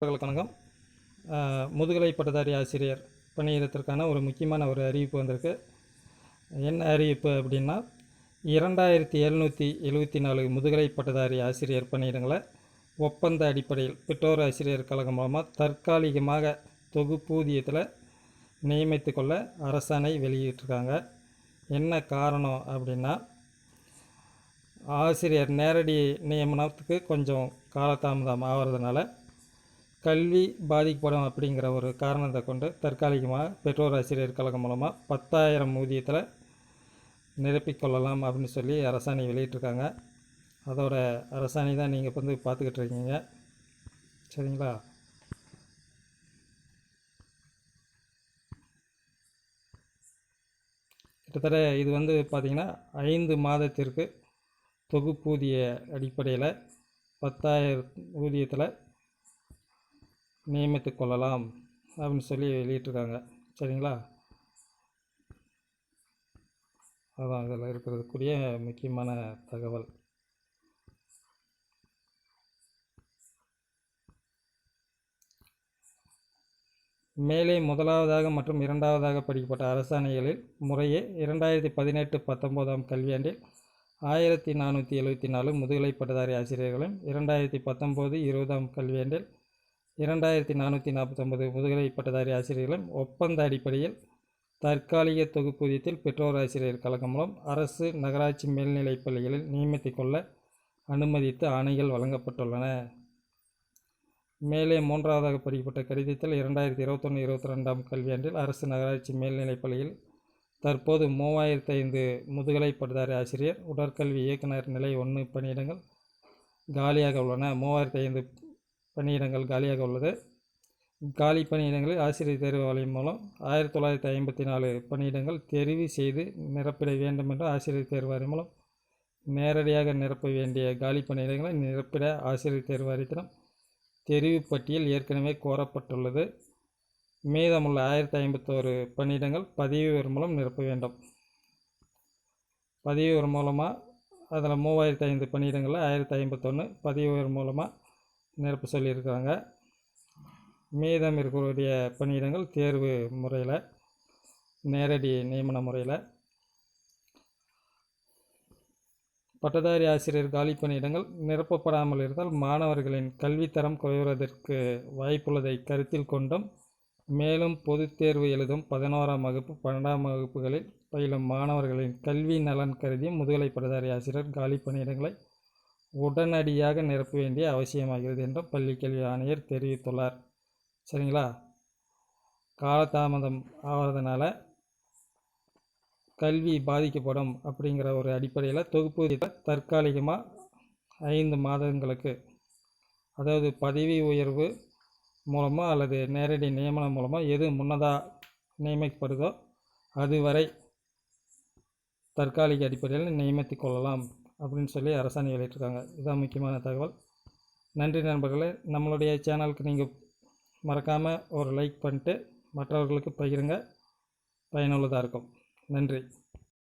நண்பர்களுக்கு வணக்கம். முதுகலை பட்டதாரி ஆசிரியர் பணியிடத்திற்கான ஒரு முக்கியமான ஒரு அறிவிப்பு வந்திருக்கு. என்ன அறிவிப்பு அப்படின்னா இரண்டாயிரத்தி எழுநூற்றி எழுபத்தி நாலு முதுகலை பட்டதாரி ஆசிரியர் பணியிடங்களை ஒப்பந்த அடிப்படையில் பெற்றோர் ஆசிரியர் கழகம் மூலமாக தற்காலிகமாக தொகுப்பூதியத்தில் நியமித்து கொள்ள அரசாணை வெளியிட்டிருக்காங்க. என்ன காரணம் அப்படின்னா ஆசிரியர் நேரடி நியமனத்துக்கு கொஞ்சம் காலதாமதம் ஆகிறதுனால கல்வி பாதிக்கப்படும் அப்படிங்கிற ஒரு காரணத்தை கொண்டு தற்காலிகமாக பெற்றோர் ஆசிரியர் கழகம் மூலமாக பத்தாயிரம் ஊதியத்தில் நிரப்பிக்கொள்ளலாம் அப்படின்னு சொல்லி அரசாணை வெளியிட்டிருக்காங்க. அதோட அரசாணை தான் நீங்கள் இப்போ வந்து பார்த்துக்கிட்டு இருக்கீங்க. சரிங்களா? கிட்டத்தட்ட இது வந்து பார்த்திங்கன்னா ஐந்து மாதத்திற்கு தொகுப்பூதிய அடிப்படையில் பத்தாயிரம் ஊதியத்தில் நியமித்து கொள்ளலாம் அப்படின்னு சொல்லி வெளியிட்டிருக்காங்க. சரிங்களா? அதான் இதில் இருக்கிறதுக்குரிய முக்கியமான தகவல். மேலே முதலாவதாக மற்றும் இரண்டாவதாக படிக்கப்பட்ட அரசாணைகளில் முறையே இரண்டாயிரத்தி பதினெட்டு பத்தொம்போதாம் கல்வியாண்டில் ஆயிரத்தி நானூற்றி எழுபத்தி நாலு முதுகலை பட்டதாரி ஆசிரியர்களும் இரண்டாயிரத்தி பத்தொம்போது இருபதாம் கல்வியாண்டில் இரண்டாயிரத்தி நானூற்றி நாற்பத்தொம்பது முதுகலை பட்டதாரி ஆசிரியர்களும் ஒப்பந்த அடிப்படையில் தற்காலிக தொகுப்பூதியத்தில் பெற்றோர் ஆசிரியர் கழகம் மூலம் அரசு நகராட்சி மேல்நிலைப் பள்ளிகளில் நியமித்துக் கொள்ள அனுமதித்து ஆணைகள் வழங்கப்பட்டுள்ளன. மேலே மூன்றாவதாக படிக்கப்பட்ட கடிதத்தில் இரண்டாயிரத்தி இருபத்தொன்று இருபத்தி ரெண்டாம் கல்வியாண்டில் அரசு நகராட்சி மேல்நிலைப் பள்ளியில் தற்போது மூவாயிரத்தி ஐந்து முதுகலை பட்டதாரி ஆசிரியர் உடற்கல்வி இயக்குனர் நிலை ஒன்று பணியிடங்கள் காலியாக உள்ளன. மூவாயிரத்தி ஐந்து பணியிடங்கள் காலியாக உள்ளது. காலி பணியிடங்களில் ஆசிரியர் தேர்வு வாரியம் மூலம் ஆயிரத்தி தொள்ளாயிரத்தி ஐம்பத்தி நாலு பணியிடங்கள் தெரிவு செய்து நிரப்பிட வேண்டும் என்று ஆசிரியர் தேர்வு வாரியம் மூலம் நேரடியாக நிரப்ப வேண்டிய காலி பணியிடங்களை நிரப்பிட ஆசிரியர் தேர்வு வாரியத்திடம் தெரிவு பட்டியல் ஏற்கனவே கோரப்பட்டுள்ளது. மீதமுள்ள ஆயிரத்தி ஐம்பத்தோரு பணியிடங்கள் பதிவு உயர் மூலம் நிரப்ப வேண்டும். பதிவு உயர் மூலமாக அதில் மூவாயிரத்தி ஐந்து பணியிடங்களில் ஆயிரத்தி ஐம்பத்தொன்று பதிவு உயர் மூலமாக நிரப்ப சொல்லியிருக்காங்க. மீதம் இருக்கக்கூடிய பணியிடங்கள் தேர்வு முறையில் நேரடி நியமன முறையில். பட்டதாரி ஆசிரியர் காலி பணியிடங்கள் நிரப்பப்படாமல் இருந்தால் மாணவர்களின் கல்வித்தரம் குறைவதற்கு வாய்ப்புள்ளதை கருத்தில் கொண்டும் மேலும் பொதுத் தேர்வு எழுதும் பதினோராம் வகுப்பு பன்னெண்டாம் வகுப்புகளில் பயிலும் மாணவர்களின் கல்வி நலன் கருதி முதுகலை பட்டதாரி ஆசிரியர் காலி பணியிடங்களை உடனடியாக நிரப்ப வேண்டிய அவசியமாகிறது என்றும் பள்ளிக்கல்வி ஆணையர் தெரிவித்துள்ளார். சரிங்களா? காலதாமதம் ஆகிறதுனால கல்வி பாதிக்கப்படும் அப்படிங்கிற ஒரு அடிப்படையில் தொகுப்பூதியத்தை தற்காலிகமாக ஐந்து மாதங்களுக்கு அதாவது பதவி உயர்வு மூலமாக அல்லது நேரடி நியமனம் மூலமாக எது முன்னதாக நியமிக்கப்படுதோ அதுவரை தற்காலிக அடிப்படையில் நியமித்துக் கொள்ளலாம். அப்படின்னு சொல்லி அரசாணை வெளியிட்டிருக்காங்க. இதுதான் முக்கியமான தகவல். நன்றி நண்பர்களே. நம்மளுடைய சேனலுக்கு நீங்கள் மறக்காமல் ஒரு லைக் பண்ணிட்டு மற்றவர்களுக்கு பகிருங்க. பயனுள்ளதாக இருக்கும். நன்றி.